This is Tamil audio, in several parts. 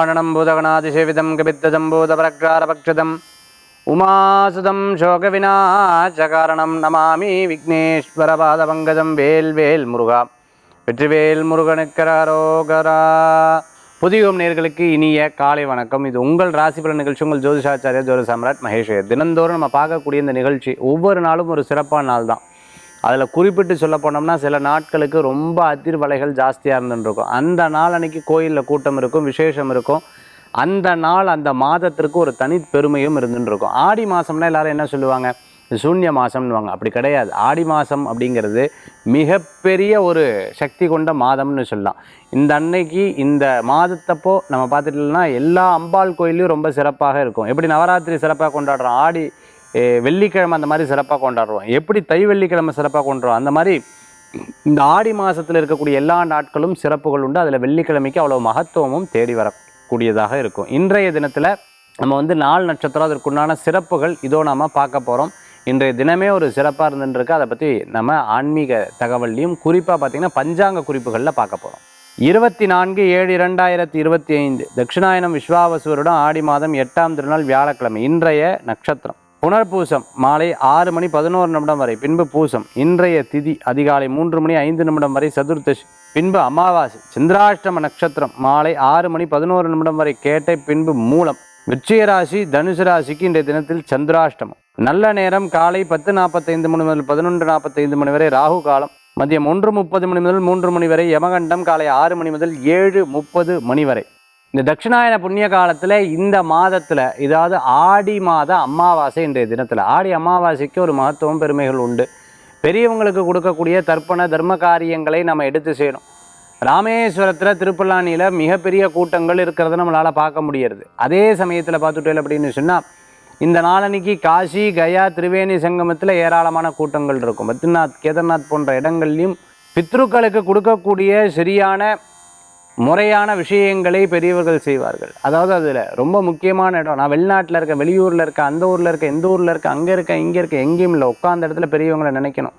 புராணனம் பூதகணாதிசேவிதம் கபித்தஜம்பூதபரக்ஷாரபக்ஷதம் உமாசுதம் சோகவினாச்சகாரணம் நமாமி விக்னேஸ்வரபாதபங்கஜம் வேல் வேல் முருகா. வெற்றிவேல் முருகனுக்கரோகரா புதியோம் நேர்களுக்கு இனிய காலை வணக்கம். இது உங்கள் ராசி பல நிகழ்ச்சி. உங்கள் ஜோதிஷாச்சாரிய ஜோதி சாம்ராட் மகேஷ். தினந்தோறும் நம்ம பார்க்கக்கூடிய இந்த நிகழ்ச்சி ஒவ்வொரு நாளும் ஒரு சிறப்பான நாள் தான். அதில் குறிப்பிட்டு சொல்ல போனோம்னா சில நாட்களுக்கு ரொம்ப அதிர்வலைகள் ஜாஸ்தியாக இருந்துருக்கும் அந்த நாள் அன்னைக்கு கோயிலில் கூட்டம் இருக்கும் விசேஷம் இருக்கும். அந்த நாள் அந்த மாதத்திற்கு ஒரு தனி பெருமையும் இருந்துருக்கும் ஆடி மாதம்னா எல்லாரும் என்ன சொல்லுவாங்க? சூன்ய மாதம்னுவாங்க அப்படி கிடையாது. ஆடி மாதம் அப்படிங்கிறது மிகப்பெரிய ஒரு சக்தி கொண்ட மாதம்னு சொல்லலாம். இந்த அன்னைக்கு இந்த மாதத்தப்போ நம்ம பார்த்துட்டோம்னா எல்லா அம்பாள் கோயிலையும் ரொம்ப சிறப்பாக இருக்கும். எப்படி நவராத்திரி சிறப்பாக கொண்டாடுறோம்? ஆடி வெள்ளிக்கிழமை அந்த மாதிரி சிறப்பாக கொண்டாடுறோம். எப்படி தை வெள்ளிக்கிழமை சிறப்பாக கொண்டாடுறோம்? அந்த மாதிரி இந்த ஆடி மாதத்தில் இருக்கக்கூடிய எல்லா நாட்களும் சிறப்புகள் உண்டு. அதில் வெள்ளிக்கிழமைக்கு அவ்வளோ மகத்துவமும் தேடி வரக்கூடியதாக இருக்கும். இன்றைய தினத்தில் நம்ம வந்து நாலு நட்சத்திரம் அதற்குண்டான சிறப்புகள் இதோ நாம பார்க்க போகிறோம் இன்றைய தினமே ஒரு சிறப்பாக இருந்துருக்கு அதை பற்றி நம்ம ஆன்மீக தகவல்லையும் குறிப்பாக பார்த்தீங்கன்னா பஞ்சாங்க குறிப்புகளில் பார்க்க போகிறோம் இருபத்தி நான்கு ஏழு இரண்டாயிரத்தி இருபத்தி ஐந்து தட்சிணாயனம் விஸ்வாவசுவருடன் ஆடி மாதம் எட்டாம் திருநாள் வியாழக்கிழமை இன்றைய நட்சத்திரம். புனர்பூசம் மாலை ஆறு மணி பதினோரு நிமிடம் வரை பின்பு பூசம். இன்றைய திதி அதிகாலை மூன்று மணி ஐந்து நிமிடம் வரை சதுர்தசி பின்பு அமாவாசை சந்திராஷ்டம நட்சத்திரம் மாலை ஆறு மணி பதினோரு நிமிடம் வரை கேட்டை பின்பு மூலம். விச்சய ராசி தனுசு ராசிக்கு இன்றைய தினத்தில் சந்திராஷ்டமம். நல்ல நேரம் காலை பத்து நாற்பத்தைந்து மணி முதல் பதினொன்று நாற்பத்தைந்து மணி வரை ராகு காலம். மதியம் ஒன்று முப்பது மணி முதல் மூன்று மணி வரை யமகண்டம் காலை ஆறு மணி முதல் ஏழு முப்பது மணி வரை. இந்த தட்சிணாயன புண்ணிய காலத்தில் இந்த மாதத்தில் இதாவது ஆடி மாத அமாவாசை இன்றைய தினத்தில். ஆடி அமாவாசைக்கு ஒரு மகத்துவம் பெருமைகள் உண்டு. பெரியவங்களுக்கு கொடுக்கக்கூடிய தர்ப்பண தர்ம காரியங்களை நம்ம எடுத்து செய்யணும். ராமேஸ்வரத்தில் திருப்பல்லானியில் மிகப்பெரிய கூட்டங்கள் இருக்கிறத நம்மளால் பார்க்க முடியறது. அதே சமயத்தில் பார்த்துட்டேன் அப்படின்னு சொன்னால் இந்த நாளன்னைக்கு காசி கயா திரிவேணி சங்கமத்தில் ஏராளமான கூட்டங்கள் இருக்கும். பத்ரிநாத் கேதார்நாத் போன்ற இடங்கள்லையும் பித்ருக்களுக்கு கொடுக்கக்கூடிய சரியான முறையான விஷயங்களை பெரியவர்கள் செய்வார்கள். அதாவது அதில் ரொம்ப முக்கியமான இடம். நான் வெளிநாட்டில் இருக்க வெளியூரில் இருக்க அந்த ஊரில் இருக்க எந்த ஊரில் இருக்க அங்கே இருக்க இங்கே இருக்க எங்கேயும் இல்லை. உட்காந்த இடத்துல பெரியவங்களை நினைக்கணும்.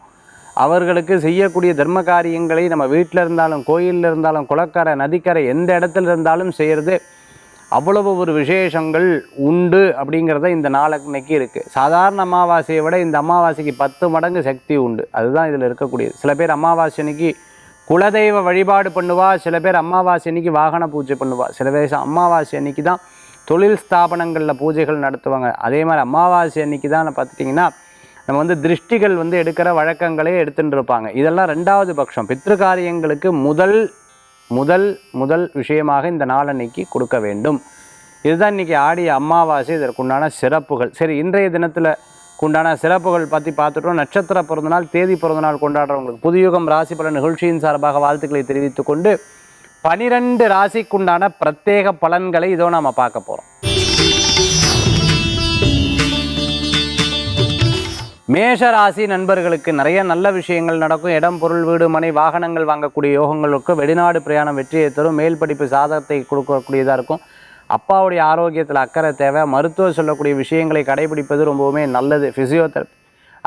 அவர்களுக்கு செய்யக்கூடிய தர்ம காரியங்களை நம்ம வீட்டில் இருந்தாலும் கோயிலில் இருந்தாலும் குளக்கரை நதிக்கரை எந்த இடத்துல இருந்தாலும் செய்கிறது அவ்வளவு ஒரு விசேஷங்கள் உண்டு அப்படிங்கிறத இந்த நாளன்னைக்கு இருக்குது சாதாரண அமாவாசையை விட இந்த அமாவாசைக்கு பத்து மடங்கு சக்தி உண்டு. அதுதான் இதில் இருக்கக்கூடியது. சில பேர் அமாவாசை அன்னைக்கு குலதெய்வ வழிபாடு பண்ணுவா சில பேர் அமாவாசை அன்னைக்கு வாகன பூஜை பண்ணுவா. சில பேர் அமாவாசை அன்னைக்கு தான் தொழில் ஸ்தாபனங்களில் பூஜைகள் நடத்துவாங்க. அதே மாதிரி அமாவாசை அன்னைக்கு தான் பார்த்துட்டிங்கன்னா நம்ம வந்து திருஷ்டிகள் வந்து எடுக்கிற வழக்கங்களே எடுத்துகிட்டு இருப்பாங்க. இதெல்லாம் ரெண்டாவது பட்சம். பித்ருகாரியங்களுக்கு முதல் முதல் முதல் விஷயமாக இந்த நாளன்னைக்கு கொடுக்க வேண்டும். இதுதான் இன்னைக்கு ஆடிய அமாவாசை இதற்குண்டான சிறப்புகள். சரி இன்றைய தினத்தில் உண்டான சிறப்புகள் பற்றி பார்த்துட்டோம். நட்சத்திர பிறந்தநாள் தேதி பிறந்தநாள் கொண்டாடுறவங்களுக்கு புதுயுகம் ராசி பல நிகழ்ச்சியின் சார்பாக வாழ்த்துக்களை தெரிவித்து கொண்டு பனிரெண்டு ராசிக்குண்டான பிரத்யேக பலன்களை இதோ நாம் பார்க்க போகிறோம் மேஷ ராசி நண்பர்களுக்கு நிறைய நல்ல விஷயங்கள் நடக்கும். இடம் பொருள் வீடு மனை வாகனங்கள் வாங்கக்கூடிய யோகங்களுக்கு வெளிநாடு பிரயாணம் வெற்றியை தரும். மேல் படிப்பு சாதகத்தை கொடுக்கக்கூடியதாக இருக்கும். அப்பாவுடைய ஆரோக்கியத்தில் அக்கறை தேவை. மருத்துவர் சொல்லக்கூடிய விஷயங்களை கடைபிடிப்பது ரொம்பவுமே நல்லது. ஃபிசியோதெரப்பி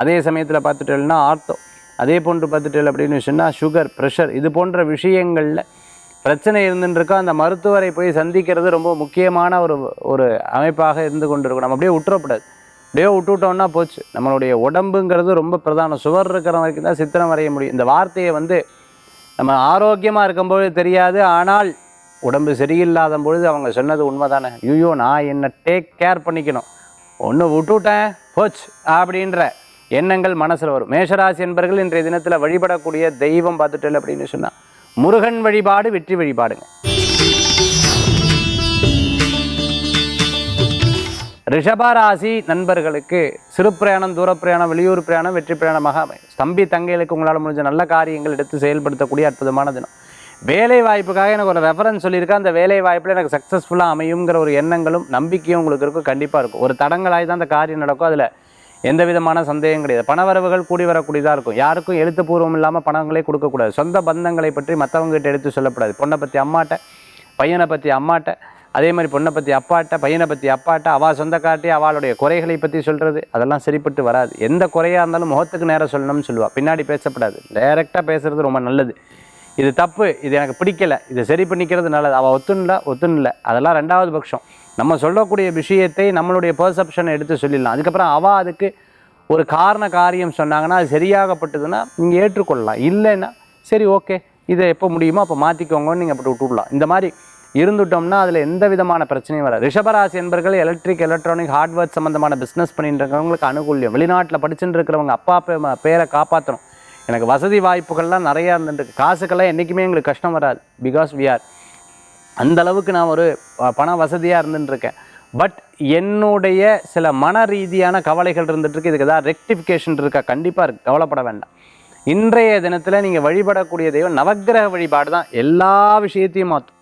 அதே சமயத்தில் பார்த்துட்டேன்னா ஆர்த்தோ. அதே போன்று பார்த்துட்டேன் அப்படின்னு சொன்னால் சுகர் ப்ரெஷர் இது போன்ற விஷயங்களில் பிரச்சனை இருந்துருக்கோ அந்த மருத்துவரை போய் சந்திக்கிறது ரொம்ப முக்கியமான ஒரு ஒரு அமைப்பாக இருந்து கொண்டு இருக்கும் நம்ம அப்படியே விட்டுறக்கூடாது அப்படியே விட்டுவிட்டோம்னா போச்சு. நம்மளுடைய உடம்புங்கிறது ரொம்ப பிரதானம். சுவர் இருக்கிற வரைக்கும் தான் சித்திரம் வரைய முடியும். இந்த வார்த்தையை வந்து நம்ம ஆரோக்கியமாக இருக்கும்போது தெரியாது. ஆனால் உடம்பு சரியில்லாத பொழுது அவங்க சொன்னது உண்மைதானே? ஐயோ நான் என்னை டேக் கேர் பண்ணிக்கணும். ஒன்று விட்டுவிட்டேன் போச்சு அப்படின்ற எண்ணங்கள் மனசில் வரும். மேஷராசி என்பர்கள் இன்றைய தினத்தில் வழிபடக்கூடிய தெய்வம் பார்த்துட்டு அப்படின்னு சொன்னால் முருகன் வழிபாடு வெற்றி வழிபாடுங்க. ரிஷபராசி நண்பர்களுக்கு சிறு பிரயாணம் தூர பிரயாணம் வெளியூர் பிரயாணம் வெற்றி பிரயாணமாக அமையும். தம்பி தங்கைகளுக்கு உங்களால் முடிஞ்ச நல்ல காரியங்கள் எடுத்து செயல்படுத்தக்கூடிய அற்புதமான தினம். வேலை வாய்ப்புக்காக எனக்கு ஒரு ரெஃபரன்ஸ் சொல்லியிருக்கேன் அந்த வேலை வாய்ப்பில் எனக்கு சக்ஸஸ்ஃபுல்லாக அமையுங்கிற ஒரு எண்ணங்களும் நம்பிக்கையும் உங்களுக்கு இருக்கும். கண்டிப்பாக இருக்கும். ஒரு தடங்களாகி தான் அந்த காரியம் நடக்கும். அதில் எந்த விதமான சந்தேகம் கிடையாது. பணவரவுகள் கூடி வரக்கூடியதாக இருக்கும். யாருக்கும் எழுத்துப்பூர்வம் இல்லாமல் பணங்களே கொடுக்கக்கூடாது. சொந்த பந்தங்களை பற்றி மற்றவங்ககிட்ட எடுத்து சொல்லக்கூடாது பொண்ணை பற்றி அம்மாட்ட பையனை பற்றி அம்மாட்ட அதே மாதிரி பொண்ணை பற்றி அப்பாட்ட பையனை பற்றி அப்பாட்ட அவள் சொந்தக்காட்டி அவளுடைய குறைகளை பற்றி சொல்கிறது அதெல்லாம் சரிப்பட்டு வராது. எந்த குறையாக இருந்தாலும் முகத்துக்கு நேரம் சொல்லணும்னு சொல்லுவாள் பின்னாடி பேசப்படாது. டைரெக்டாக பேசுகிறது ரொம்ப நல்லது. இது தப்பு இது எனக்கு பிடிக்கல இதை சரி பண்ணிக்கிறது நல்லது. அவள் ஒத்துன்னு ஒத்துணுல அதெல்லாம் ரெண்டாவது பட்சம் நம்ம சொல்லக்கூடிய விஷயத்தை நம்மளுடைய பர்செப்ஷனை எடுத்து சொல்லிடலாம். அதுக்கப்புறம் அவள் அதுக்கு ஒரு காரண காரியம் சொன்னாங்கன்னா அது சரியாகப்பட்டதுன்னா நீங்கள் ஏற்றுக்கொள்ளலாம். இல்லைன்னா சரி ஓகே இதை எப்போ முடியுமோ அப்போ மாற்றிக்கோங்கன்னு நீங்கள் அப்படி விட்டுடலாம். இந்த மாதிரி இருந்துட்டோம்னா அதில் எந்த விதமான பிரச்சனையும் வராது. ரிஷபராசி என்பர்கள் எலக்ட்ரிக் எலக்ட்ரானிக் ஹார்ட்வேர் சம்மந்தமான பிஸ்னஸ் பண்ணிட்டு இருக்கிறவங்களுக்கு அனுகூல்யம். வெளிநாட்டில் படிச்சுட்டு இருக்கிறவங்க அப்பா பேரை காப்பாற்றணும் எனக்கு வசதி வாய்ப்புகள்லாம் நிறையா இருந்துட்டு காசுக்கெல்லாம் என்றைக்குமே எங்களுக்கு கஷ்டம் வராது. பிகாஸ் வி ஆர் அந்த அளவுக்கு நான் ஒரு பண வசதியாக இருந்துட்டுருக்கேன் பட் என்னுடைய சில மன ரீதியான கவலைகள் இருந்துகிட்ருக்கு இதுக்கு ஏதாவது ரெக்டிஃபிகேஷன் இருக்கா? கண்டிப்பாக இருக்கு. கவலைப்பட வேண்டாம். இன்றைய தினத்தில் நீங்கள் வழிபடக்கூடிய தெய்வம் நவக்கிரக வழிபாடு தான் எல்லா விஷயத்தையும் மாற்றும்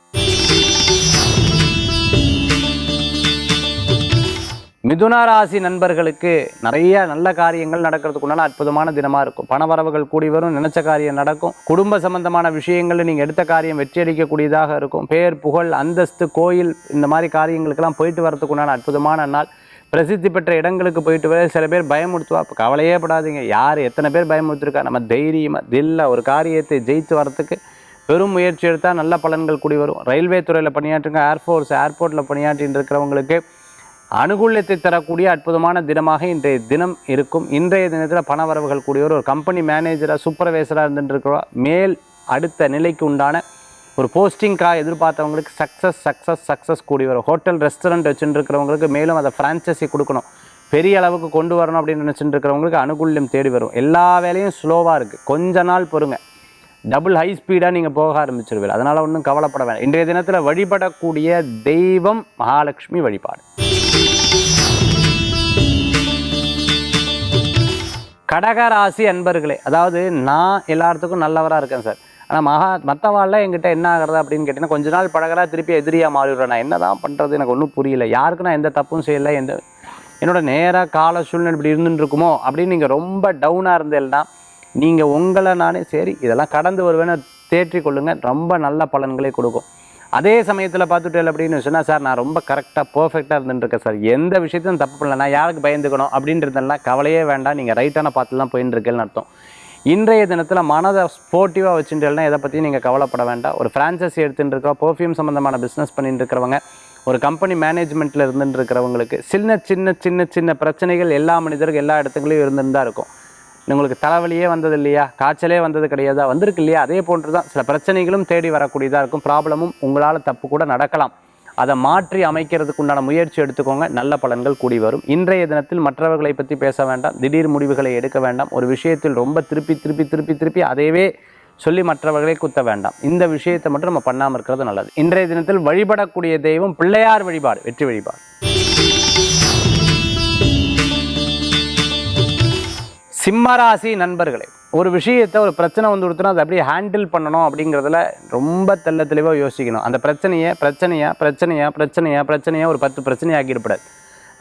மிதுன ராசி நண்பர்களுக்கு நிறைய நல்ல காரியங்கள் நடக்கிறதுக்குண்டான அற்புதமான தினமாக இருக்கும். பணவரவுகள் கூடி வரும் நினைச்ச காரியம் நடக்கும். குடும்ப சம்பந்தமான விஷயங்களில் நீங்கள் எடுத்த காரியம் வெற்றியளிக்கக்கூடியதாக இருக்கும். பேர் புகழ் அந்தஸ்து கோயில் இந்த மாதிரி காரியங்களுக்கெல்லாம் போயிட்டு வரதுக்குண்டான அற்புதமான நாள். பிரசித்தி பெற்ற இடங்களுக்கு போயிட்டு வர சில பேர் பயமுறுத்துவா? அப்போ கவலையே படாதீங்க. யார் எத்தனை பேர் பயமுறுத்திருக்கா? நம்ம தைரியமாக தில்ல ஒரு காரியத்தை ஜெயித்து வரத்துக்கு பெரும் முயற்சி எடுத்தால் நல்ல பலன்கள் கூடி வரும். ரயில்வே துறையில் பணியாற்றுங்க. ஏர்ஃபோர்ஸ் ஏர்போர்ட்டில் பணியாற்றின்னு இருக்கிறவங்களுக்கு அனுகூல்யத்தை தரக்கூடிய அற்புதமான தினமாக இன்றைய தினம் இருக்கும். இன்றைய தினத்தில் பண வரவுகள் கூடியவர் ஒரு கம்பெனி மேனேஜராக சூப்பர்வைசராக இருந்துட்டு மேல் அடுத்த நிலைக்கு உண்டான ஒரு போஸ்டிங்காக எதிர்பார்த்தவங்களுக்கு சக்ஸஸ் சக்ஸஸ் சக்ஸஸ் கூடி வரும் ஹோட்டல் ரெஸ்டாரண்ட் வச்சுருக்கிறவங்களுக்கு மேலும் அதை ஃப்ரான்ச்சைசி கொடுக்கணும். பெரிய அளவுக்கு கொண்டு வரணும் அப்படின்னு நினச்சிட்டு இருக்கிறவங்களுக்கு அனுகூல்யம் தேடி வரும். எல்லா வேலையும் ஸ்லோவாக இருக்குது கொஞ்ச நாள் பொறுங்க. டபுள் ஹை ஸ்பீடாக நீங்கள் போக ஆரம்பிச்சிருவீர்கள். அதனால் ஒன்றும் கவலைப்பட வேண்டாம் இன்றைய தினத்தில் வழிபடக்கூடிய தெய்வம் மகாலட்சுமி வழிபாடு. கடகராசி அன்பர்களே அதாவது நான் எல்லாத்துக்கும் நல்லவராக இருக்கேன் சார். ஆனால் மகா மற்றவாள்லாம் என்கிட்ட என்ன ஆகுறது அப்படின்னு கேட்டிங்கன்னா கொஞ்ச நாள் பழகிறா திருப்பி எதிரியாக மாறிடுறேன் நான் என்ன தான் பண்ணுறது எனக்கு ஒன்றும் புரியல. யாருக்கு நான் எந்த தப்பும் செய்யலை. எந்த என்னோட நேராக கால சூழ்நிலை இப்படி இருந்துட்டு இருக்குமோ அப்படின்னு நீங்கள் ரொம்ப டவுனாக இருந்தேன்னா நீங்கள் உங்களை நானே சரி இதெல்லாம் கடந்து வருவேன்னு தேற்றிக்கொள்ளுங்க ரொம்ப நல்ல பலன்களை கொடுக்கும். அதே சமயத்தில் பார்த்துட்டு அப்படின்னு சொன்னால் சார் நான் ரொம்ப கரெக்டாக பர்ஃபெக்டாக இருந்துட்டுருக்கேன் சார். எந்த விஷயத்தையும் தப்பு பண்ணல. நான் யாருக்கு பயந்துக்கணும்? அப்படின்றதெல்லாம் கவலையே வேண்டாம். நீங்கள் ரைட்டான பாத்துலாம் போயின்னு இருக்கேன்னு அர்த்தம். இன்றைய தினத்தில் மனதை ஸ்போர்ட்டிவாக வச்சுட்டுனா எதை பற்றியும் நீங்கள் கவலைப்பட வேண்டாம். ஒரு ஃப்ரான்ச்சைஸி எடுத்துட்டு இருக்கோம் பர்ஃப்யூம் சம்மந்தமான பிஸ்னஸ் பண்ணிட்டு இருக்கிறவங்க ஒரு கம்பெனி மேனேஜ்மெண்ட்டில் இருந்துட்டு இருக்கிறவங்களுக்கு சின்ன சின்ன சின்ன சின்ன பிரச்சனைகள் எல்லா மனிதருக்கும் எல்லா இடத்துக்குலையும் இருந்துட்டு தான் இருக்கும். உங்களுக்கு தலைவலியே வந்தது இல்லையா காய்ச்சலே வந்தது கிடையாதா? வந்திருக்கு இல்லையா அதே போன்று தான் சில பிரச்சனைகளும் தேடி வரக்கூடியதாக இருக்கும். ப்ராப்ளமும் உங்களால் தப்பு கூட நடக்கலாம். அதை மாற்றி அமைக்கிறதுக்கு உண்டான முயற்சி எடுத்துக்கோங்க. நல்ல பலன்கள் கூடி வரும். இன்றைய தினத்தில் மற்றவர்களை பற்றி பேச வேண்டாம். திடீர் முடிவுகளை எடுக்க வேண்டாம். ஒரு விஷயத்தில் ரொம்ப திருப்பி திருப்பி திருப்பி திருப்பி அதையவே சொல்லி மற்றவர்களை குத்த வேண்டாம். இந்த விஷயத்தை மட்டும் நம்ம பண்ணாமல் இருக்கிறது நல்லது. இன்றைய தினத்தில் வழிபடக்கூடிய தெய்வம் பிள்ளையார் வழிபாடு. வெற்றி வழிபாடு. சிம்மராசி நண்பர்களே ஒரு விஷயத்தை ஒரு பிரச்சனை வந்து கொடுத்தோன்னா அதை அப்படியே ஹேண்டில் பண்ணணும் அப்படிங்கிறதுல ரொம்ப தெள்ள தெளிவாக யோசிக்கணும். அந்த பிரச்சனையை பிரச்சனையாக பிரச்சனையாக பிரச்சனையாக பிரச்சனையாக ஒரு பத்து பிரச்சனையாக ஆக்கிடக்கூடாது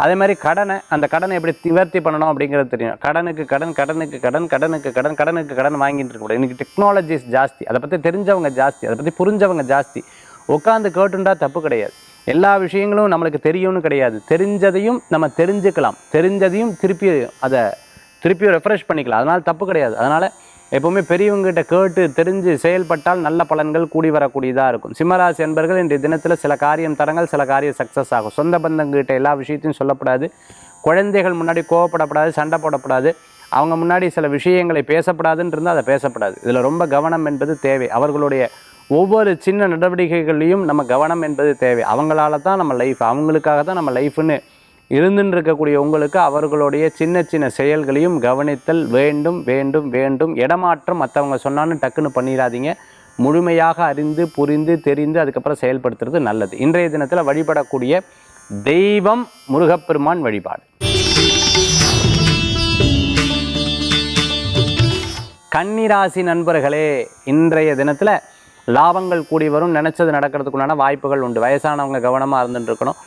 அதே மாதிரி கடனை அந்த கடனை எப்படி நிவர்த்தி பண்ணணும் அப்படிங்கிறது தெரியும். கடனுக்கு கடன் கடனுக்கு கடன் கடனுக்கு கடன் கடனுக்கு கடன் வாங்கிட்டு இருக்கக்கூடாது. இன்றைக்கி டெக்னாலஜிஸ் ஜாஸ்தி. அதை பற்றி தெரிஞ்சவங்க ஜாஸ்தி. அதை பற்றி புரிஞ்சவங்க ஜாஸ்தி. உட்காந்து கேட்டுண்டா தப்பு கிடையாது. எல்லா விஷயங்களும் நம்மளுக்கு தெரியும்னு கிடையாது. தெரிஞ்சதையும் நம்ம தெரிஞ்சுக்கலாம். தெரிஞ்சதையும் திருப்பி அதை திருப்பியும் ரெஃப்ரெஷ் பண்ணிக்கலாம். அதனால் தப்பு கிடையாது. அதனால் எப்போவுமே பெரியவங்ககிட்ட கேட்டு தெரிஞ்சு செயல்பட்டால் நல்ல பலன்கள் கூடி வரக்கூடியதாக இருக்கும். சிம்மராசி என்பர்கள் இன்றைய தினத்தில் சில காரியம் தரங்கள் சில காரியம் சக்ஸஸ் ஆகும். சொந்த பந்தங்கிட்ட எல்லா விஷயத்தையும் சொல்லப்படாது. குழந்தைகள் முன்னாடி கோவப்படப்படாது சண்டை போடப்படாது. அவங்க முன்னாடி சில விஷயங்களை பேசப்படாதுன்னு இருந்தால் அதை பேசப்படாது. இதில் ரொம்ப கவனம் என்பது தேவை. அவர்களுடைய ஒவ்வொரு சின்ன நடவடிக்கைகள்லையும் நம்ம கவனம் என்பது தேவை. அவங்களால தான் நம்ம லைஃப் அவங்களுக்காக தான் நம்ம லைஃப்னு இருந்துன்னு இருக்கக்கூடிய உங்களுக்கு அவர்களுடைய சின்ன சின்ன செயல்களையும் கவனித்தல் வேண்டும் வேண்டும் வேண்டும். இடமாற்றம் மற்றவங்க சொன்னான்னு டக்குன்னு பண்ணிடாதீங்க முழுமையாக அறிந்து புரிந்து தெரிந்து அதுக்கப்புறம் செயல்படுத்துறது நல்லது. இன்றைய தினத்தில் வழிபடக்கூடிய தெய்வம் முருகப்பெருமான் வழிபாடு. கன்னிராசி நண்பர்களே இன்றைய தினத்தில் லாபங்கள் கூடி வரும் நினச்சது நடக்கிறதுக்குண்டான வாய்ப்புகள் உண்டு. வயசானவங்க கவனமாக இருந்துட்டு இருக்கணும்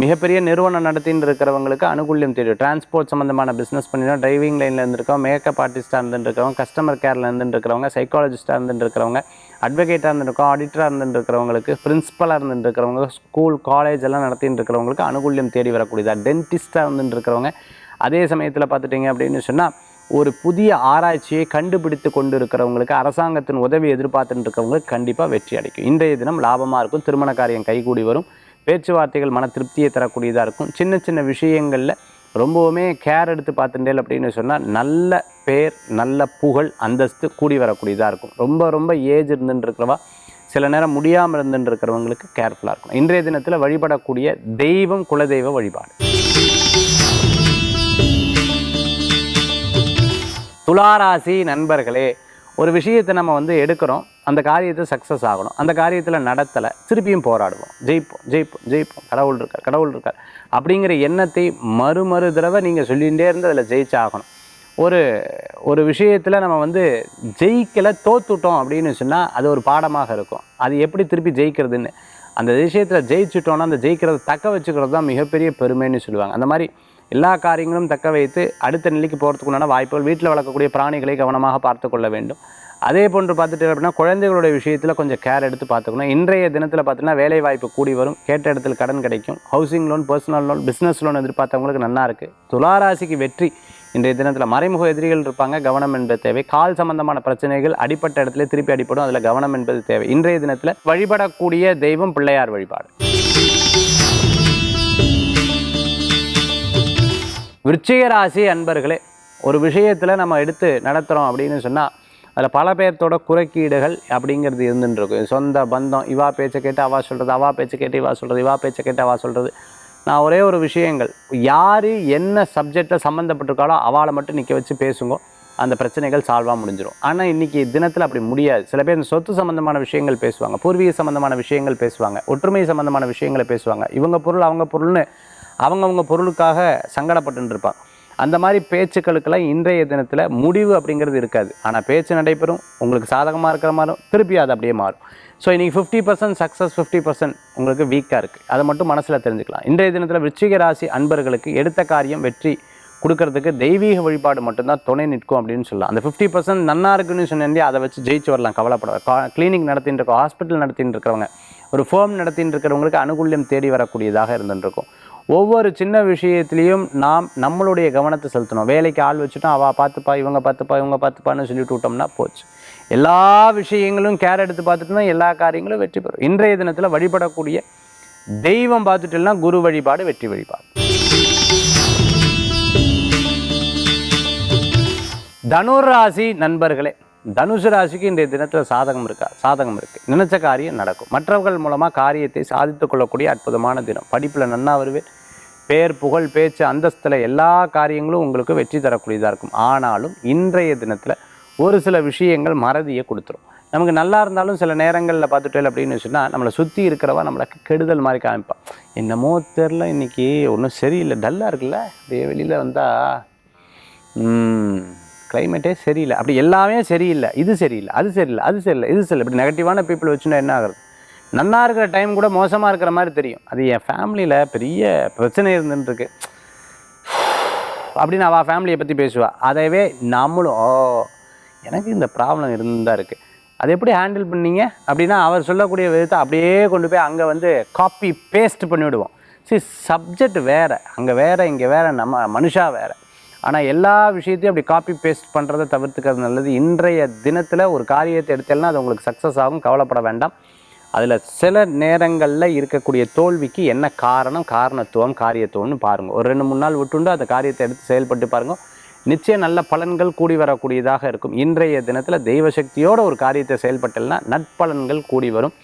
மிகப்பெரிய நிறுவனம் நடத்தின்னு இருக்கிறவங்களுக்கு அனுகூல்யம் தெரியும். டிரான்ஸ்போர்ட் சம்மந்தமான பிஸ்னஸ் பண்ணிடும் டிரைவிங் லைனில் இருந்திருக்கோம் மேக்கப் ஆர்டிஸ்ட்டாக இருந்துருக்கிறவங்க கஸ்டமர் கேரில் இருந்துருக்கிறவங்க இருக்கிறவங்க சைக்காலஜிஸ்ட்டாக இருந்துருக்கிறவங்க அட்வொகேட்டாக இருந்துருக்கோம் ஆடிட்டராக இருந்துருக்கிறவங்களுக்கு பிரின்ஸிபலாக இருந்துருக்கிறவங்க ஸ்கூல் காலேஜ் எல்லாம் நடத்திட்டு இருக்கிறவங்களுக்கு அனுகூல்யம் தேடி வரக்கூடியதாக டென்டிஸ்ட்டாக இருந்துருக்கிறவங்க. அதே சமயத்தில் பார்த்துட்டிங்க அப்படின்னு சொன்னால் ஒரு புதிய ஆராய்ச்சியை கண்டுபிடித்து கொண்டு இருக்கிறவங்களுக்கு அரசாங்கத்தின் உதவி எதிர்பார்த்துட்டு இருக்கிறவங்களுக்கு கண்டிப்பாக வெற்றி அடைக்கும் இன்றைய தினம் லாபமாக இருக்கும் திருமண காரியம் கைகூடி வரும். பேச்சுவார்த்தைகள் மன திருப்தியை தரக்கூடியதாக இருக்கும். சின்ன சின்ன விஷயங்களில் ரொம்பவுமே கேர் எடுத்து பார்த்துட்டேன் அப்படின்னு சொன்னால் நல்ல பேர் நல்ல புகழ் அந்தஸ்து கூடி வரக்கூடியதாக இருக்கும். ரொம்ப ரொம்ப ஏஜ் இருந்துருக்கிறவா சில நேரம் முடியாமல் இருந்துட்டு இருக்கிறவங்களுக்கு கேர்ஃபுல்லாக இருக்கும் இன்றைய தினத்தில் வழிபடக்கூடிய தெய்வம் குலதெய்வ வழிபாடு. துளாராசி நண்பர்களே ஒரு விஷயத்தை நம்ம வந்து எடுக்கிறோம் அந்த காரியத்தை சக்ஸஸ் ஆகணும். அந்த காரியத்தில் நடத்தலை திருப்பியும் போராடுவோம். ஜெயிப்போம் ஜெயிப்போம் ஜெயிப்போம். கடவுள் இருக்கார் கடவுள் இருக்கார். அப்படிங்கிற எண்ணத்தை மறுமறு தடவை நீங்கள் சொல்லிகிட்டே இருந்து அதில் ஜெயிச்சாகணும். ஒரு ஒரு விஷயத்தில் நம்ம வந்து ஜெயிக்கலை தோத்துட்டோம் அப்படின்னு சொன்னால் அது ஒரு பாடமாக இருக்கும். அது எப்படி திருப்பி ஜெயிக்கிறதுன்னு. அந்த விஷயத்தில் ஜெயிச்சுட்டோன்னா அந்த ஜெயிக்கிறத தக்க வச்சுக்கிறது தான் மிகப்பெரிய பெருமைன்னு சொல்லுவாங்க. அந்த மாதிரி எல்லா காரியங்களும் தக்க வைத்து அடுத்த நிலைக்கு போகிறதுக்குண்டான வாய்ப்புகள் வீட்டில் வளர்க்கக்கூடிய பிராணிகளை கவனமாக பார்த்து கொள்ள வேண்டும். அதே போன்று பார்த்துட்டு அப்படின்னா குழந்தைகளுடைய விஷயத்தில் கொஞ்சம் கேர் எடுத்து பார்த்துக்கணும். இன்றைய தினத்தில் பார்த்தீங்கன்னா வேலை வாய்ப்பு கூடி வரும். கேட்ட இடத்துல கடன் கிடைக்கும். Housing loan personal loan business loan எதிர்பார்த்தவங்களுக்கு நல்லா இருக்குது துளாராசிக்கு வெற்றி. இன்றைய தினத்தில் மறைமுக எதிரிகள் இருப்பாங்க. கவனம் என்பது தேவை. கால் சம்பந்தமான பிரச்சனைகள் அடிப்பட்ட இடத்துல திருப்பி அடிப்படும். அதில் கவனம் என்பது தேவை. இன்றைய தினத்தில் வழிபடக்கூடிய தெய்வம் பிள்ளையார் வழிபாடு. விருச்சிக ராசி அன்பர்களே ஒரு விஷயத்தில் நம்ம எடுத்து நடத்துகிறோம் அப்படின்னு சொன்னால் அதில் பல பேர்த்தோட குறைக்கீடுகள் அப்படிங்கிறது இருந்துட்டுருக்கும் சொந்த பந்தம் இவா பேச்சை கேட்டு அவா சொல்கிறது அவா பேச்சை கேட்டு இவா சொல்கிறது இவா பேச்சை கேட்டு அவா சொல்கிறது நான் ஒரே ஒரு விஷயங்கள் யார் என்ன சப்ஜெக்டில் சம்மந்தப்பட்டிருக்காளோ அவளை மட்டும் நிற்க வச்சு பேசுங்க அந்த பிரச்சனைகள் சால்வாக முடிஞ்சிடும் ஆனால் இன்றைக்கி தினத்தில் அப்படி முடியாது. சில பேர் இந்த சொத்து சம்மந்தமான விஷயங்கள் பேசுவாங்க பூர்வீக சம்மந்தமான விஷயங்கள் பேசுவாங்க ஒற்றுமை சம்மந்தமான விஷயங்களை பேசுவாங்க. இவங்க பொருள் அவங்க பொருள்னு அவங்கவுங்க பொருளுக்காக சங்கடப்பட்டு இருப்பான் அந்த மாதிரி பேச்சுக்களுக்கெல்லாம் இன்றைய தினத்தில் முடிவு அப்படிங்கிறது இருக்காது. ஆனால் பேச்சு நடைபெறும் உங்களுக்கு சாதகமாக இருக்கிற மாதிரும் திருப்பி அது அப்படியே மாறும். ஸோ இன்றைக்கி fifty percent success fifty percent உங்களுக்கு வீக்காக இருக்குது அதை மட்டும் மனசில் தெரிஞ்சுக்கலாம். இன்றைய தினத்தில் விச்சிக ராசி அன்பர்களுக்கு எடுத்த காரியம் வெற்றி கொடுக்கறதுக்கு தெய்வீக வழிபாடு மட்டும்தான் துணை நிற்கும் அப்படின்னு சொல்லலாம். அந்த ஃபிஃப்டி பர்சன்ட் நன்னா இருக்குன்னு சொன்னேன் அதை வச்சு ஜெயிச்சு வரலாம் கவலைப்பட கிளினிக் நடத்தின்னு இருக்கோம் ஹாஸ்பிட்டல் நடத்தின்னு இருக்கிறவங்க ஒரு ஃபேம் நடத்தின்னு இருக்கிறவங்களுக்கு அனுகூல்யம் தேடி வரக்கூடியதாக இருந்துருக்கும் ஒவ்வொரு சின்ன விஷயத்துலையும் நாம் நம்மளுடைய கவனத்தை செலுத்தணும். வேலைக்கு ஆள் வச்சுட்டோம் அவள் பார்த்துப்பா இவங்க பார்த்துப்பா இவங்க பார்த்துப்பான்னு சொல்லிட்டு விட்டோம்னா போச்சு. எல்லா விஷயங்களும் கேர் எடுத்து பார்த்துட்டோம்னா எல்லா காரியங்களும் வெற்றி பெறும். இன்றைய தினத்தில் வழிபடக்கூடிய தெய்வம் பார்த்துட்டோம்னா குரு வழிபாடு வெற்றி வழிபாடு. தனுர் ராசி நண்பர்களே தனுசு ராசிக்கு இன்றைய தினத்தில் சாதகம் இருக்கா? சாதகம் இருக்குது நினைச்ச காரியம் நடக்கும். மற்றவர்கள் மூலமாக காரியத்தை சாதித்து கொள்ளக்கூடிய அற்புதமான தினம். படிப்பில் நன்னா வருவேன். பேர் புகழ் பேச்சு அந்தஸ்தில் எல்லா காரியங்களும் உங்களுக்கு வெற்றி தரக்கூடியதாக இருக்கும். ஆனாலும் இன்றைய தினத்தில் ஒரு சில விஷயங்கள் மறதியை கொடுத்துரும். நமக்கு நல்லா இருந்தாலும் சில நேரங்களில் பார்த்துட்டேன் அப்படின்னு சொன்னால் நம்மளை சுற்றி இருக்கிறவா நம்மளை கெடுதல் மாதிரி காமிப்பான். என்னமோ தெரில இன்னைக்கு. ஒன்றும் சரியில்லை. டல்லாக இருக்குல்ல. அப்படியே வெளியில் வந்தால் கிளைமேட்டே சரியில்லை. அப்படி எல்லாமே சரியில்லை. இது சரியில்லை அது சரியில்லை அது சரியில்லை இது சரியில்லை. இப்படி நெகட்டிவான பீப்புள் வச்சுன்னா என்ன ஆகுது நன்னா இருக்கிற டைம் கூட மோசமாக இருக்கிற மாதிரி தெரியும். அது என் ஃபேமிலியில் பெரிய பிரச்சனை இருந்துருக்கு அப்படின்னு அவள் ஃபேமிலியை பற்றி பேசுவாள் அதவே நம்மளும் ஓ எனக்கு இந்த ப்ராப்ளம் இருந்தால் இருக்குது அதை எப்படி ஹேண்டில் பண்ணீங்க? அப்படின்னா அவர் சொல்லக்கூடிய விதத்தை அப்படியே கொண்டு போய் அங்கே வந்து காப்பி பேஸ்ட் பண்ணிவிடுவோம். சரி சப்ஜெக்ட் வேறு. அங்கே வேறு இங்கே வேறு நம்ம மனுஷா வேறு. ஆனால் எல்லா விஷயத்தையும் அப்படி காப்பி பேஸ்ட் பண்ணுறதை தவிர்த்துக்கிறது நல்லது. இன்றைய தினத்தில் ஒரு காரியத்தை எடுத்தேன்னா அது உங்களுக்கு சக்ஸஸ் ஆகும் கவலைப்பட வேண்டாம். அதில் சில நேரங்களில் இருக்கக்கூடிய தோல்விக்கு என்ன காரணம் காரணத்துவம் காரியத்துவம்னு பாருங்கள் ஒரு ரெண்டு மூணு நாள் விட்டுண்டு அந்த காரியத்தை எடுத்து செயல்பட்டு பாருங்கள் நிச்சயம் நல்ல பலன்கள் கூடி வரக்கூடியதாக இருக்கும். இன்றைய தினத்தில் தெய்வ சக்தியோட ஒரு காரியத்தை செயல்பட்டல்னா நட்பலன்கள் கூடி வரும்.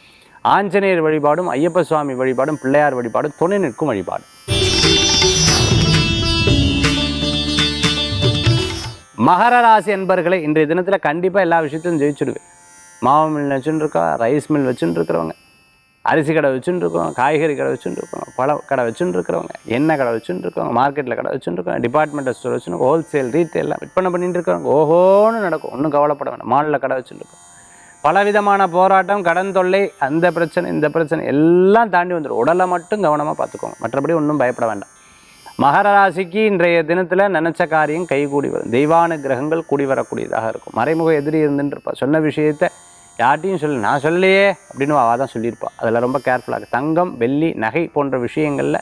ஆஞ்சநேயர் வழிபாடும் ஐயப்ப சுவாமி வழிபாடும் பிள்ளையார் வழிபாடும் துணை நிற்கும் வழிபாடு மகர ராசி என்பர்களை இன்றைய தினத்தில் கண்டிப்பாக எல்லா விஷயத்தையும் ஜெயிச்சுடுவேன். மாவு மில் வச்சுன்னு ரைஸ் மில் வச்சுன்னு இருக்கிறவங்க அரிசி கடை வச்சுட்டுருக்கோம் காய்கறி கடை வச்சுன்னு இருக்கவங்க பழ கடை வச்சுன்னு இருக்கிறவங்க எண்ணெய் கடை வச்சுன்னு மார்க்கெட்டில் கடை வச்சுட்டுருக்கோம் இருக்கவங்க டிபார்ட்மெண்டல் ஸ்டோர் வச்சுருக்கோம் ஹோல்சேல் ரீட்டெயிலாம் விற்பனை பண்ணிட்டு இருக்கிறவங்க ஓஹோன்னு நடக்கும். ஒன்றும் கவலைப்பட வேண்டாம் மாலில் கடை வச்சுருக்கோம். பலவிதமான போராட்டம் கடன் தொல்லை அந்த பிரச்சனை இந்த பிரச்சனை எல்லாம் தாண்டி வந்துடும் உடலை மட்டும் கவனமாக பார்த்துக்கோங்க. மற்றபடி ஒன்றும் பயப்பட வேண்டாம். மகர ராசிக்கு இன்றைய தினத்தில் நினச்ச காரியம் கைகூடி வரும். தெய்வான கிரகங்கள் கூடி வரக்கூடியதாக இருக்கும். மறைமுக எதிரி இருந்துருப்பா சொன்ன விஷயத்தை யார்ட்டையும் சொல்லு. நான் சொல்லலையே அப்படின்னு அவள் தான் சொல்லியிருப்பாள் அதில் ரொம்ப கேர்ஃபுல்லாக தங்கம் வெள்ளி நகை போன்ற விஷயங்களில்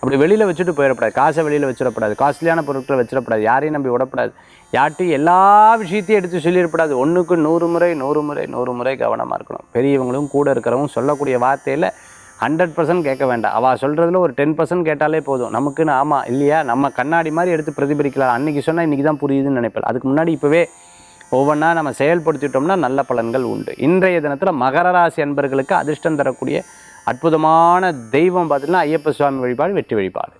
அப்படி வெளியில் வச்சுட்டு போயிடக்கூடாது காசை வெளியில் வச்சிடக்கூடாது காஸ்ட்லியான பொருட்களை வச்சிடக்கூடாது யாரையும் நம்பி விடக்கூடாது யார்ட்டையும் எல்லா விஷயத்தையும் எடுத்து சொல்லிடக்கூடாது ஒன்றுக்கு நூறு முறை நூறு முறை நூறு முறை கவனமாக இருக்கணும். பெரியவங்களும் கூட இருக்கிறவங்க சொல்லக்கூடிய வார்த்தையில் ஹண்ட்ரட் பர்சன்ட் கேட்க வேண்டாம். அவள் சொல்கிறதுல ஒரு டென் பர்சன்ட் கேட்டாலே போதும். நமக்குன்னு ஆமாம் இல்லையா? நம்ம கண்ணாடி மாதிரி எடுத்து பிரதிபலிக்கலாம். அன்றைக்கி சொன்னால் இன்றைக்கி தான் புரியுதுன்னு நினைப்பேன். அதுக்கு முன்னாடி இப்போவே ஒவ்வொன்றா நம்ம செயல்படுத்திட்டோம்னா நல்ல பலன்கள் உண்டு. இன்றைய தினத்தில் மகர ராசி அன்பர்களுக்கு அதிர்ஷ்டம் தரக்கூடிய அற்புதமான தெய்வம் பார்த்திங்கன்னா ஐயப்ப சுவாமி வழிபாடு வெற்றி வழிபாடு.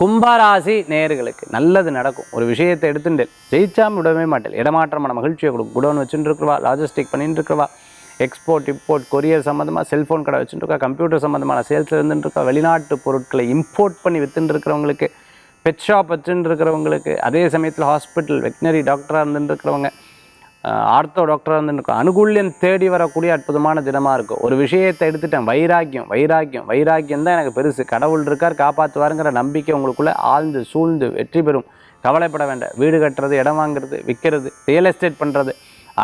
கும்பராசி நேயர்களுக்கு நல்லது நடக்கும். ஒரு விஷயத்தை எடுத்துட்டு ஜெயிச்சாம விடவே மாட்டேன். இடமாற்றமான மகிழ்ச்சியை கொடுக்கும் குடோன் வச்சுட்டு இருக்கிறவா லாஜிஸ்டிக் பண்ணிட்டு இருக்கிறவா எக்ஸ்போர்ட் இம்போர்ட் கொரியர் சம்மந்தமாக செல்ஃபோன் கடை வச்சுட்டு இருக்கா கம்ப்யூட்டர் சம்மந்தமான சேல்ஸ் இருந்துட்டு வெளிநாட்டு பொருட்களை இம்போர்ட் பண்ணி வித்துட்டு இருக்கிறவங்களுக்கு பெட் ஷாப் வச்சுட்டு இருக்கிறவங்களுக்கு அதே சமயத்தில் ஹாஸ்பிட்டல் வெட்டினரி டாக்டராக இருந்துட்டு இருக்கிறவங்க ஆர்த்தோ டாக்டராக இருந்துருக்கும் அனுகூல்யம் தேடி வரக்கூடிய அற்புதமான தினமாக இருக்கும் ஒரு விஷயத்தை எடுத்துட்டேன். வைராக்கியம் வைராக்கியம் வைராக்கியம் தான் எனக்கு பெருசு. கடவுள் இருக்கார் காப்பாற்றுவாருங்கிற நம்பிக்கை உங்களுக்குள்ளே ஆழ்ந்து சூழ்ந்து வெற்றி பெறும். கவலைப்பட வேண்டாம். வீடு கட்டுறது இடம் வாங்குறது விற்கிறது ரியல் எஸ்டேட் பண்ணுறது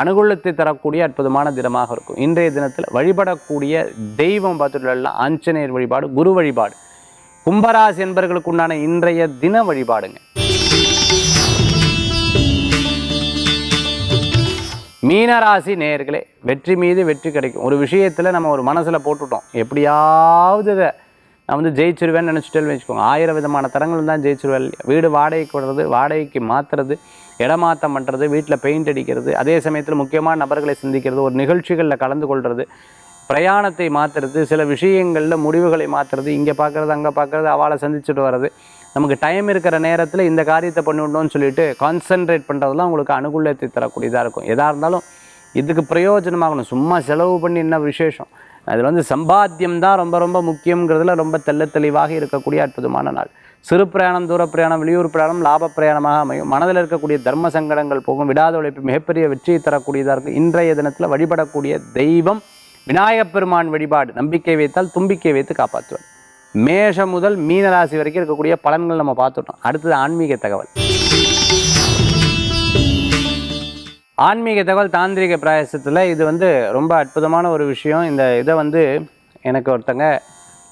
அனுகூலத்தை தரக்கூடிய அற்புதமான தினமாக இருக்கும். இன்றைய தினத்தில் வழிபடக்கூடிய தெய்வம் பார்த்துட்டுலாம் ஆஞ்சநேயர் வழிபாடு குரு வழிபாடு. கும்பராசி என்பவர்களுக்கு உண்டான இன்றைய தின வழிபாடுங்க. மீனராசி நேயர்களே வெற்றி மீது வெற்றி கிடைக்கும். ஒரு விஷயத்தில் நம்ம ஒரு மனசில் போட்டுட்டோம். எப்படியாவது இதை நான் வந்து ஜெயிச்சிருவேன்னு நினச்சிட்டேன்னு வச்சுக்கோங்க. ஆயிரம் விதமான தரங்கள் தான் ஜெயிச்சிருவேன். இல்லையா வீடு வாடகைக்கு விடுறது வாடகைக்கு மாற்றுறது இடமாற்றம் பண்ணுறது வீட்டில் பெயிண்ட் அடிக்கிறது அதே சமயத்தில் முக்கியமான நபர்களை சிந்திக்கிறது ஒரு நிகழ்ச்சிகளில் கலந்து கொள்வது பிரயாணத்தை மாற்றுறது சில விஷயங்களில் முடிவுகளை மாற்றுறது இங்கே பார்க்குறது அங்கே பார்க்குறது அவளை சந்திச்சுட்டு வர்றது நமக்கு டைம் இருக்கிற நேரத்தில் இந்த காரியத்தை பண்ணிவிடணும்னு சொல்லிட்டு கான்சென்ட்ரேட் பண்ணுறதுலாம் உங்களுக்கு அனுகூலத்தை தரக்கூடியதாக இருக்கும். எதாக இருந்தாலும் இதுக்கு பிரயோஜனமாகணும். சும்மா செலவு பண்ணி என்ன விசேஷம்? அதில் வந்து சம்பாத்தியம் தான் ரொம்ப ரொம்ப முக்கியங்கிறதுல ரொம்ப தெல்ல தெளிவாக இருக்கக்கூடிய அற்புதமான நாள். சிறு பிரயாணம் தூர பிரயாணம் வெளியூர் பிரயாணம் லாப பிரயாணமாக அமையும். மனதில் இருக்கக்கூடிய தர்ம சங்கடங்கள் போகும். விடாத உழைப்பு மிகப்பெரிய வெற்றியை தரக்கூடியதாக இருக்கும். இன்றைய தினத்தில் வழிபடக்கூடிய தெய்வம் விநாயகப் பெருமான் வழிபாடு. நம்பிக்கை வைத்தால் தும்பிக்கை வைத்து காப்பாற்றுவார். மேஷம் முதல் மீனராசி வரைக்கும் இருக்கக்கூடிய பலன்கள் நம்ம பார்த்துட்டோம். அடுத்தது ஆன்மீக தகவல். ஆன்மீக தகவல் தாந்திரிக பிராயசத்தில் இது வந்து ரொம்ப அற்புதமான ஒரு விஷயம். இந்த இதை வந்து எனக்கு ஒருத்தங்க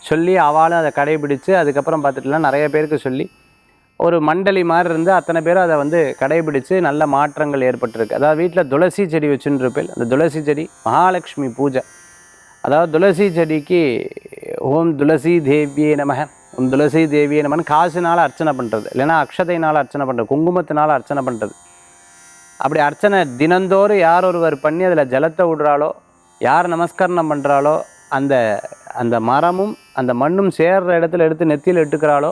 சொல்லி அவளும் அதை கடைபிடித்து அதுக்கப்புறம் பார்த்துட்டுலாம் நிறைய பேருக்கு சொல்லி ஒரு மண்டலி மாதிரி இருந்து அத்தனை பேரும் அதை வந்து கடைபிடித்து நல்ல மாற்றங்கள் ஏற்பட்டிருக்கு. அதாவது வீட்டில் துளசி செடி வச்சுன்னு இருப்பேன். அந்த துளசி செடி மகாலட்சுமி பூஜை. அதாவது துளசி செடிக்கு ஓம் துளசி தேவியே நமக. ஓம் துளசி தேவியே நமன் காசுனால் அர்ச்சனை பண்ணுறது இல்லைன்னா அக்ஷதையினால் அர்ச்சனை பண்ணுறது குங்குமத்தினால் அர்ச்சனை பண்ணுறது அப்படி அர்ச்சனை தினந்தோறும் யார் ஒருவர் பண்ணி அதில் ஜலத்தை விடுறாளோ யார் நமஸ்கரணம் பண்ணுறாளோ அந்த அந்த மரமும் அந்த மண்ணும் சேர்ற இடத்துல எடுத்து நெத்தியில் இட்டுக்கிறாளோ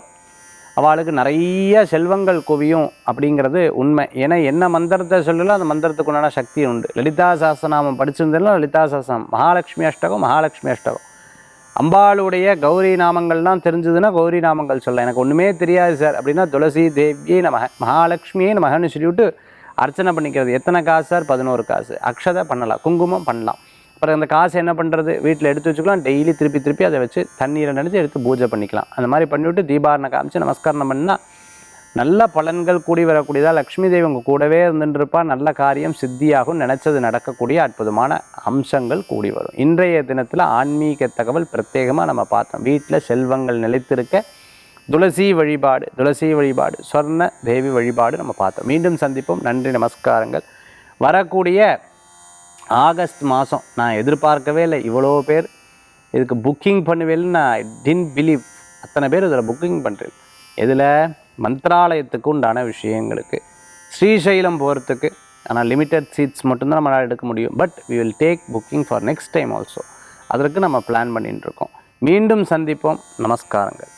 அவளுக்கு நிறைய செல்வங்கள் குவியும் அப்படிங்கிறது உண்மை. ஏன்னா என்ன மந்திரத்தை சொல்லலாம் அந்த மந்திரத்துக்கு உண்டான சக்தி உண்டு. லலிதா சாஸ்திரநாமம் படிச்சிருந்தாலும் லலிதா சாஸ்திரம் மகாலட்சுமி அஷ்டகம் மகாலட்சுமி அஷ்டகம். அம்பாளுடைய கௌரி நாமங்கள்லாம் தெரிஞ்சதுன்னா கௌரி நாமங்கள் சொல்லலாம் எனக்கு ஒன்றுமே தெரியாது சார். அப்படின்னா துளசி தேவியே நம மகாலட்சுமியே நமகன்னு சொல்லிவிட்டு அர்ச்சனை பண்ணிக்கிறது. எத்தனை காசு சார்? பதினோரு காசு. அக்ஷதை பண்ணலாம் குங்குமம் பண்ணலாம். அப்புறம் அந்த காசு என்ன பண்ணுறது வீட்டில் எடுத்து வச்சுக்கலாம். டெய்லி திருப்பி திருப்பி அதை வச்சு தண்ணீரை நினச்சி எடுத்து பூஜை பண்ணிக்கலாம். அந்த மாதிரி பண்ணிவிட்டு தீபாரணை காமிச்சு நமஸ்காரம் பண்ணால் நல்ல பலன்கள் கூடி வரக்கூடியதாக லக்ஷ்மி தேவி உங்கள் கூடவே இருந்துருப்பா. நல்ல காரியம் சித்தியாகும். நினச்சது நடக்கக்கூடிய அற்புதமான அம்சங்கள் கூடி வரும். இன்றைய தினத்தில் ஆன்மீக தகவல் பிரத்யேகமாக நம்ம பார்த்தோம். வீட்டில் செல்வங்கள் நிலைத்திருக்க துளசி வழிபாடு துளசி வழிபாடு சொர்ண தேவி வழிபாடு நம்ம பார்த்தோம். மீண்டும் சந்திப்போம். நன்றி நமஸ்காரங்கள். வரக்கூடிய ஆகஸ்ட் மாதம் நான் எதிர்பார்க்கவே இல்லை. இவ்வளோ பேர் இதுக்கு புக்கிங் பண்ணுவேன்னு நான் டின் பிலீவ் அத்தனை பேர் இதில் புக்கிங் பண்ணுறேன் இதில் மந்திராலயத்துக்கு உண்டான விஷயங்களுக்கு ஸ்ரீசைலம் போகிறதுக்கு ஆனால் லிமிட்டட் சீட்ஸ் மட்டும்தான் நம்மளால் எடுக்க முடியும். But we will take booking for next time also அதற்கு நம்ம பிளான் பண்ணிகிட்டு இருக்கோம். மீண்டும் சந்திப்போம். நமஸ்காரங்கள்.